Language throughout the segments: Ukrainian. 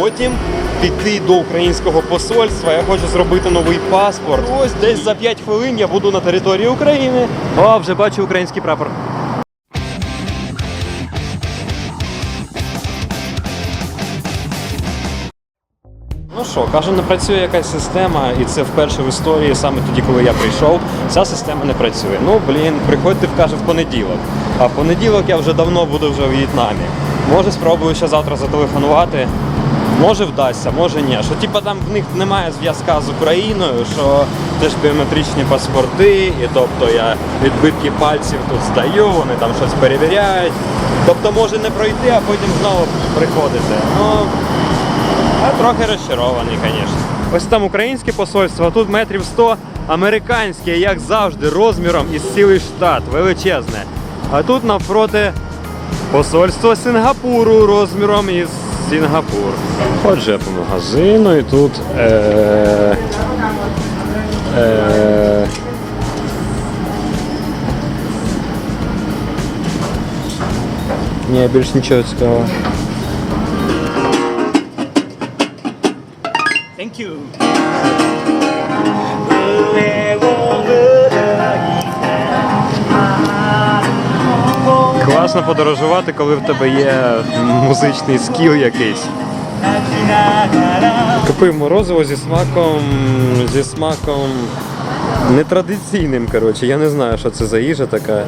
потім піти до українського посольства. Я хочу зробити новий паспорт. Ось десь за 5 хвилин я буду на території України. О, вже бачу український прапор. Ну що, каже, не працює якась система, і це вперше в історії, саме тоді, коли я прийшов, ця система не працює. Ну блін, приходьте, каже, в понеділок. А в понеділок я вже давно буду вже в В'єтнамі. Може, спробую ще завтра зателефонувати. Може вдасться, може ні. Що типа там в них немає зв'язка з Україною, що теж біометричні паспорти, і тобто я відбитки пальців тут здаю, вони там щось перевіряють. Тобто може не пройти, а потім знову приходити. Ну, я трохи розчарований, звісно. Ось там українське посольство, а тут метрів 100 американське, як завжди, розміром із цілий штат, величезне. А тут навпроти посольство Сингапуру розміром із Сінгапур. Отже, я по магазину і тут. Е- е- Ні, більш нічого цікавого. Thank you. Класно подорожувати, коли в тебе є музичний скіл якийсь. Купив морозиво зі смаком, зі смаком нетрадиційним, коротше. Я не знаю, що це за їжа така.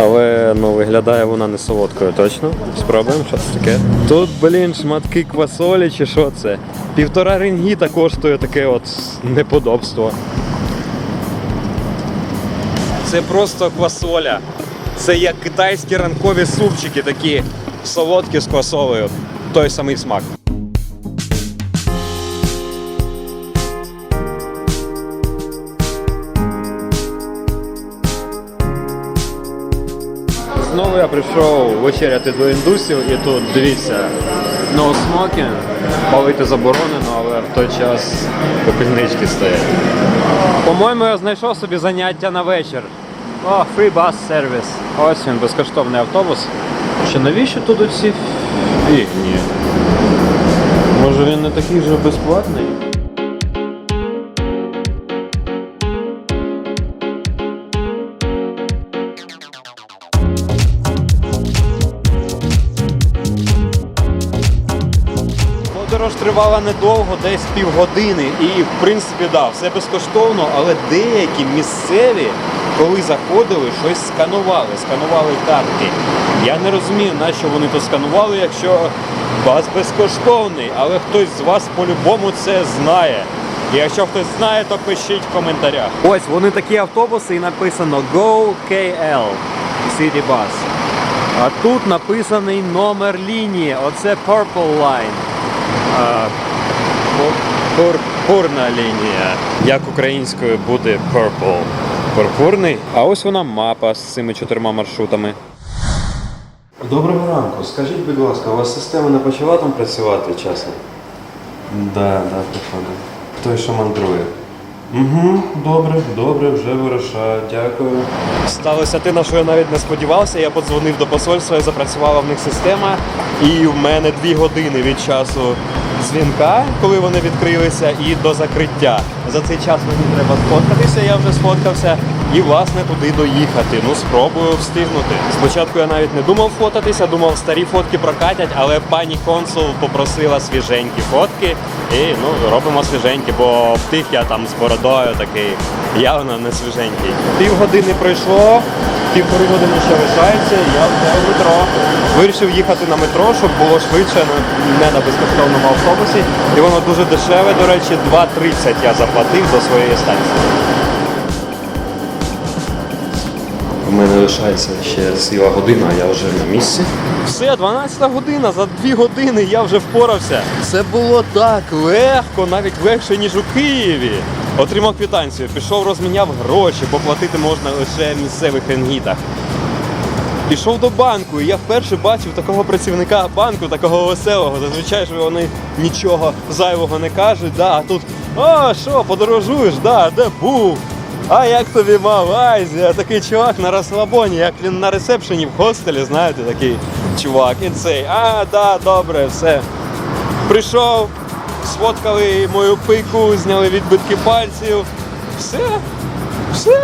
Але ну, виглядає вона не солодкою, точно. Спробуємо, що це таке. Тут, блін, шматки квасолі чи що це? Півтора рингіта коштує таке от неподобство. Це просто квасоля. Це як китайські ранкові супчики, такі солодкі з квасолею. Той самий смак. Знову я прийшов вечеряти до індусів і тут дивіться, no smoking, палити заборонено, але в той час попільнички стоять. По-моєму, я знайшов собі заняття на вечір. О, free bus service. Ось він, безкоштовний автобус. Що навіщо тут оці фігні? Може він не такий вже безплатний? Подорож тривала недовго, десь півгодини. І в принципі, да, все безкоштовно, але деякі місцеві, коли заходили, щось сканували, сканували картки. Я не розумію, на що вони то сканували, якщо бас безкоштовний, але хтось з вас по-любому це знає. І якщо хтось знає, то пишіть в коментарях. Ось вони такі автобуси і написано Go KL City Bus. А тут написаний номер лінії. Оце Purple Line. А, пур- Пурпурна лінія. Як українською буде purple? Пурпурний. А ось вона мапа з цими чотирма маршрутами. Доброго ранку. Скажіть, будь ласка, у вас система не почала там працювати часом? Да, да, походу. Той, що мандрує. Угу, добре, добре, вже вирушаю, дякую. Сталося те, на що я навіть не сподівався. Я подзвонив до посольства і запрацювала в них система. І в мене дві години від часу дзвінка, коли вони відкрилися, і до закриття. За цей час мені треба сфоткатися, я вже сфоткався, і власне туди доїхати. Ну, спробую встигнути. Спочатку я навіть не думав фотатися, думав, старі фотки прокатять, але пані консул попросила свіженькі фотки. І ну, робимо свіженькі, бо в тих я там з бородою такий явно не свіженький. Пів години пройшло, півтори години ще лишається, і я вже в метро. Вирішив їхати на метро, щоб було швидше, не на безкоштовному автобусі. І воно дуже дешеве, до речі, 2,30 я заплатив до своєї станції. У мене лишається ще ціла година, а я вже на місці. Все, 12 година, за 2 години я вже впорався. Це було так легко, навіть легше, ніж у Києві. Отримав квитанцію, пішов, розміняв гроші, бо платити можна лише в місцевих ренгітах. Пішов до банку, і я вперше бачив такого працівника банку, такого веселого. Зазвичай ж вони нічого зайвого не кажуть. Да, а тут, а що, подорожуєш? Да, де був? А як тобі мав? Айзія, такий чувак на розслабоні, як він на ресепшені в хостелі, знаєте, такий чувак. І цей, а, да, добре, все. Прийшов, сфоткали мою пику, зняли відбитки пальців. Все. Все.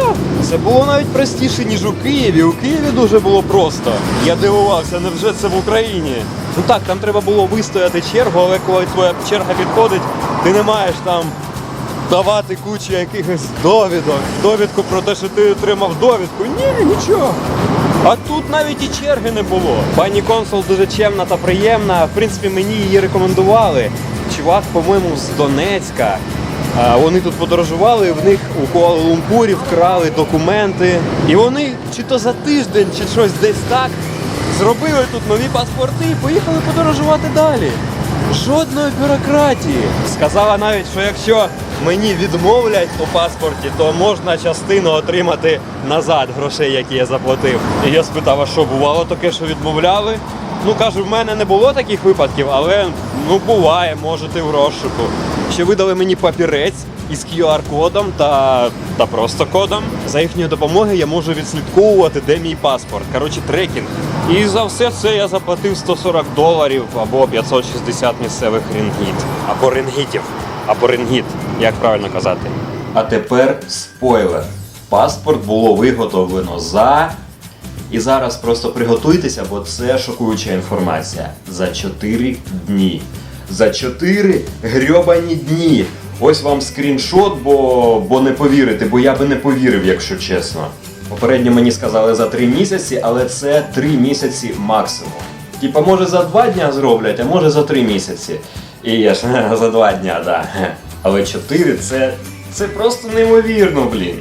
Це було навіть простіше, ніж у Києві. У Києві дуже було просто. Я дивувався, невже це в Україні? Ну так, там треба було вистояти чергу, але коли твоя черга підходить, ти не маєш там давати кучу якихось довідок. Довідку про те, що ти отримав довідку. Ні, нічого. А тут навіть і черги не було. Пані консул дуже чемна та приємна. В принципі, мені її рекомендували. Чувак, по-моєму, з Донецька. А, Вони тут подорожували, в них у Куала-Лумпурі вкрали документи. І вони чи то за тиждень, чи щось десь так зробили тут нові паспорти і поїхали подорожувати далі. Жодної бюрократії. Сказала навіть, що якщо мені відмовлять у паспорті, то можна частину отримати назад грошей, які я заплатив. І я спитав, а що бувало таке, що відмовляли? Ну кажу, в мене не було таких випадків, але ну буває, можете в розшуку. Ще видали мені папірець із QR-кодом та, та просто кодом. За їхньою допомогою я можу відслідковувати, де мій паспорт. Коротше, трекінг. І за все це я заплатив 140 доларів або 560 місцевих рингіт. Або рингітів. Або рингіт, як правильно казати. А тепер спойлер. Паспорт було виготовлено за. І зараз просто приготуйтеся, бо це шокуюча інформація. За 4 дні. За 4 грьобані дні. Ось вам скріншот, бо, бо не повірите, бо я би не повірив, якщо чесно. Попередньо мені сказали за 3 місяці, але це 3 місяці максимум. Типа, може за 2 дня зроблять, а може за 3 місяці. І я ж за 2 дня, да. Але 4 це, це просто неймовірно, блін.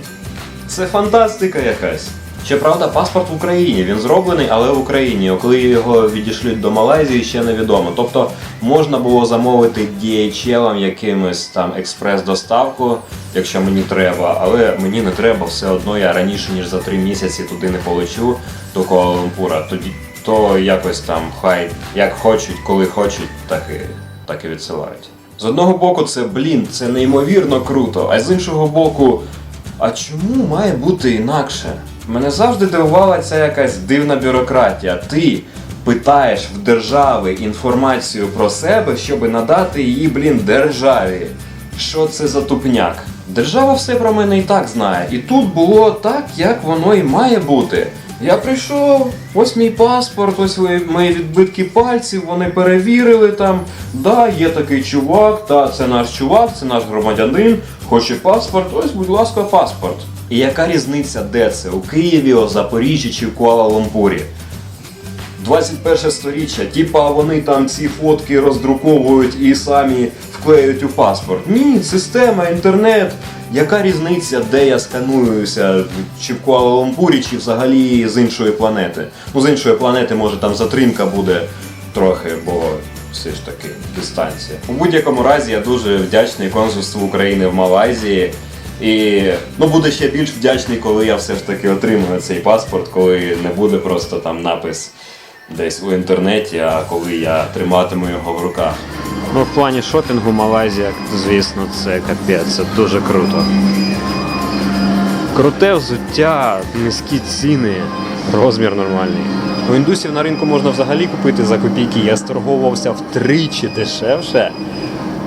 Це фантастика якась. Щоправда, паспорт в Україні. Він зроблений, але в Україні. Коли його відійшлють до Малайзії, ще невідомо. Тобто можна було замовити DHL якимось там експрес-доставку, якщо мені треба, але мені не треба все одно. Я раніше ніж за три місяці туди не полечу до Куала-Лумпура. Тоді то якось там хай як хочуть, коли хочуть, так і так і відсилають. З одного боку, це блін, це неймовірно круто, а з іншого боку. А чому має бути інакше? Мене завжди дивувала ця якась дивна бюрократія. Ти питаєш в держави інформацію про себе, щоб надати її, блін, державі. Що це за тупняк? Держава все про мене і так знає. І тут було так, як воно і має бути. Я прийшов, ось мій паспорт, ось мої відбитки пальців, вони перевірили там. Да, є такий чувак, та це наш чувак, це наш громадянин, хоче паспорт, ось, будь ласка, паспорт. І яка різниця, де це? У Києві, у Запоріжжі чи в Куала-Лумпурі? 21 сторіччя, типа вони там ці фотки роздруковують і самі вклеюють у паспорт. Ні, система, інтернет. Яка різниця, де я скануюся, чи в Куала-Лумпурі, чи взагалі з іншої планети? Ну, з іншої планети, може, там затримка буде трохи, бо все ж таки дистанція. У будь-якому разі я дуже вдячний консульству України в Малайзії. І ну, буде ще більш вдячний, коли я все ж таки отримую цей паспорт, коли не буде просто там напис десь у інтернеті, а коли я триматиму його в руках. Ну, в плані шопінгу Малайзія, звісно, це капець, це дуже круто. Круте взуття, низькі ціни, розмір нормальний. У індусів на ринку можна взагалі купити за копійки. Я сторговувався втричі дешевше,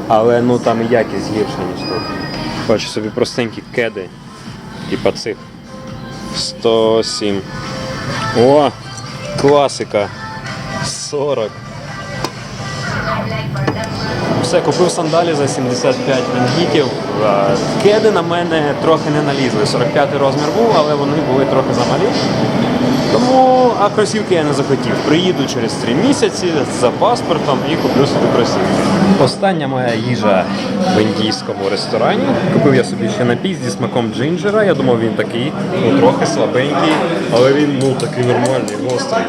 але ну там і якість гірша, ніж тут. Бачу собі простенькі кеди, типа цих 107. О, класика. 40. Все, купив сандалі за 75 рингітів. Е, Кеди на мене трохи не налізли. 45 розмір був, але вони були трохи замалі. Тому, а кросівки я не захотів. Приїду через 3 місяці за паспортом і куплю собі кросівки. Остання моя їжа в індійському ресторані. Купив я собі ще напій зі смаком джинджера. Я думав, він такий, ну трохи слабенький, але він ну такий нормальний, гострий.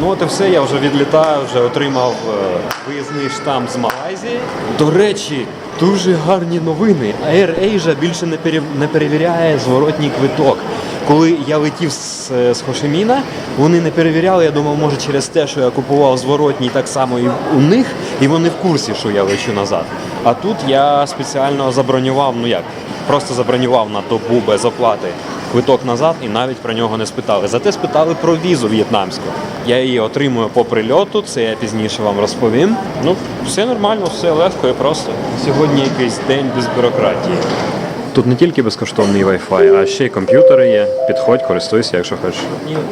Ну от і все, я вже відлітаю, вже отримав е, виїзний штамп з Малайзії. До речі, дуже гарні новини. Air Asia більше не, перев... не перевіряє зворотній квиток. Коли я летів з, е, з Хошиміна, вони не перевіряли. Я думав, може через те, що я купував зворотній так само і у них, і вони в курсі, що я лечу назад. А тут я спеціально забронював, ну як, просто забронював на добу без оплати квиток назад і навіть про нього не спитали. Зате спитали про візу в'єтнамську. Я її отримую по прильоту, це я пізніше вам розповім. Ну, все нормально, все легко і просто. Сьогодні якийсь день без бюрократії. Тут не тільки безкоштовний Wi-Fi, а ще й комп'ютери є. Підходь, користуйся, якщо хочеш.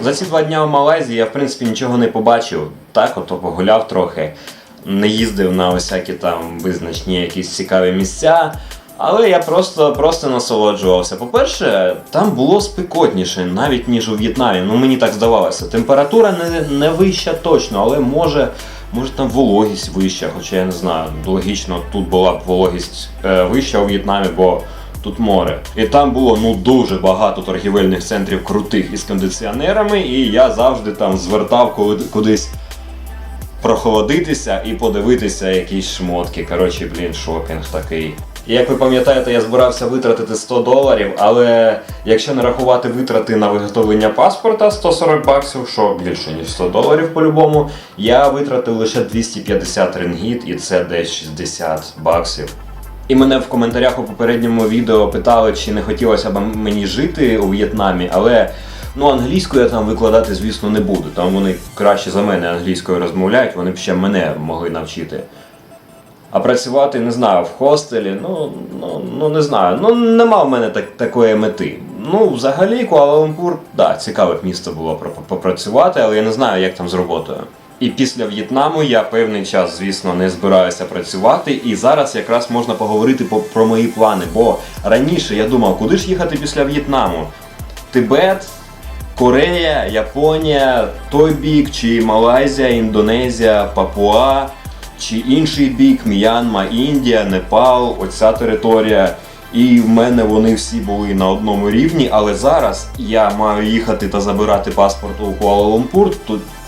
За ці два дня в Малайзії я в принципі нічого не побачив. Так, ото погуляв трохи, не їздив на всякі там визначні якісь цікаві місця. Але я просто, просто насолоджувався. По-перше, там було спекотніше, навіть ніж у В'єтнамі. Ну мені так здавалося. Температура не, не вища точно, але може, може там вологість вища, хоча я не знаю. Логічно, тут була б вологість е, вища у В'єтнамі, бо тут море. І там було ну дуже багато торгівельних центрів крутих із кондиціонерами, і я завжди там звертав кудись прохолодитися і подивитися якісь шмотки. Коротше, блін, шопінг такий. І Як ви пам'ятаєте, я збирався витратити 100 доларів, але якщо не рахувати витрати на виготовлення паспорта 140 баксів, що більше ніж 100 доларів по-любому, я витратив лише 250 рингіт, і це десь 60 баксів. І мене в коментарях у попередньому відео питали, чи не хотілося б мені жити у В'єтнамі, але ну англійську я там викладати, звісно, не буду. Там вони краще за мене англійською розмовляють, вони б ще мене могли навчити. А працювати не знаю в хостелі, ну, ну, ну не знаю. Ну нема в мене так, такої мети. Ну, взагалі, Куала-Лумпур, да, цікаве б місце було попрацювати, але я не знаю, як там з роботою. І після В'єтнаму я певний час, звісно, не збираюся працювати. І зараз якраз можна поговорити по- про мої плани. Бо раніше я думав, куди ж їхати після В'єтнаму? Тибет, Корея, Японія, той бік, чи Малайзія, Індонезія, Папуа, чи інший бік, М'янма, Індія, Непал, оця територія. І в мене вони всі були на одному рівні, але зараз я маю їхати та забирати паспорт у Куала-Лумпур,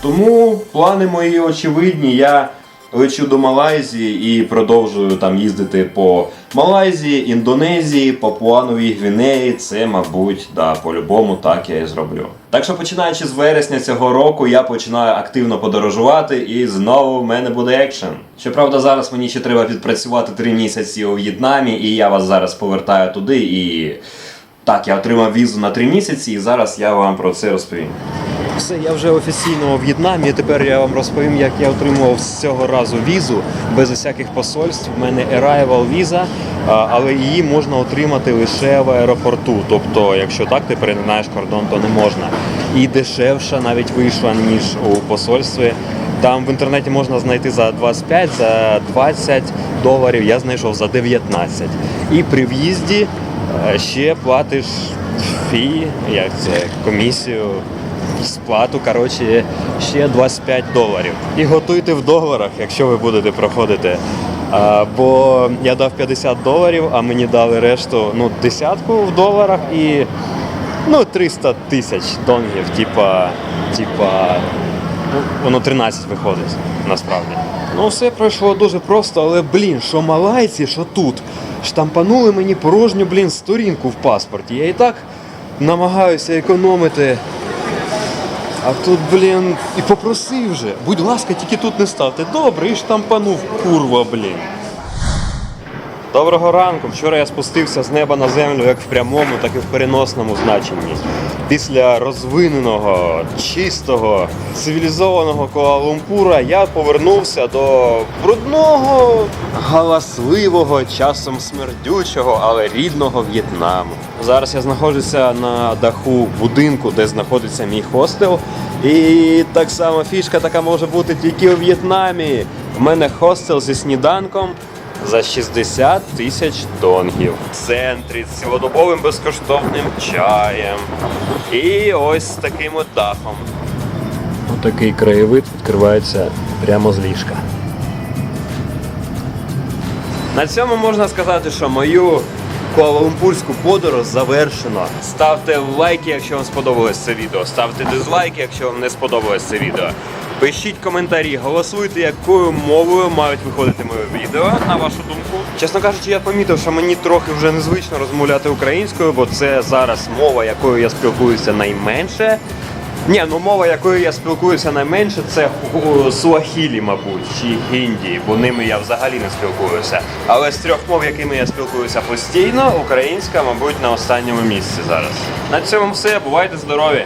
тому плани мої очевидні. Я лечу до Малайзії і продовжую там їздити по Малайзії, Індонезії, Папуановій Гвінеї. Це, мабуть, да, по-любому так я і зроблю. Так що починаючи з вересня цього року, я починаю активно подорожувати, і знову в мене буде екшен. Щоправда, зараз мені ще треба відпрацювати три місяці у В'єтнамі, і я вас зараз повертаю туди. І так, я отримав візу на три місяці, і зараз я вам про це розповім. Все, я вже офіційно у В'єтнамі. Тепер я вам розповім, як я отримував з цього разу візу без усяких посольств. У мене arrival віза, але її можна отримати лише в аеропорту. Тобто, якщо так ти перетинаєш кордон, то не можна. І дешевша навіть вийшла ніж у посольстві. Там в інтернеті можна знайти за 25, за 20 доларів. Я знайшов за 19. І при в'їзді е, ще платиш фі, як це комісію сплату, коротше, ще 25 доларів. І готуйте в доларах, якщо ви будете проходити. А, бо я дав 50 доларів, а мені дали решту ну, десятку в доларах і ну, 300 тисяч донгів, типа, типа, ну, воно 13 виходить насправді. Ну, все пройшло дуже просто, але блін, що малайці, що тут. Штампанули мені порожню, блін, сторінку в паспорті. Я і так намагаюся економити. А тут, блін, і попросив же. Будь ласка, тільки тут не ставте. Добре, і штампанув, курва, блін. Доброго ранку. Вчора я спустився з неба на землю як в прямому, так і в переносному значенні. Після розвиненого, чистого, цивілізованого Куала-Лумпура я повернувся до брудного, галасливого, часом смердючого, але рідного В'єтнаму. Зараз я знаходжуся на даху будинку, де знаходиться мій хостел. І так само фішка така може бути тільки у В'єтнамі. У мене хостел зі сніданком за 60 тисяч донгів. В центрі з цілодобовим безкоштовним чаєм. І ось з таким от дахом. Отакий краєвид відкривається прямо з ліжка. На цьому можна сказати, що мою Куала-Лумпурську подорож завершено. Ставте лайки, якщо вам сподобалось це відео. Ставте дизлайки, якщо вам не сподобалось це відео. Пишіть коментарі, голосуйте, якою мовою мають виходити мої відео, на вашу думку. Чесно кажучи, я помітив, що мені трохи вже незвично розмовляти українською, бо це зараз мова, якою я спілкуюся найменше. Ні, ну мова, якою я спілкуюся найменше, це суахілі, мабуть, чи хінді, бо ними я взагалі не спілкуюся. Але з трьох мов, якими я спілкуюся постійно, українська, мабуть, на останньому місці зараз. На цьому все. Бувайте здорові!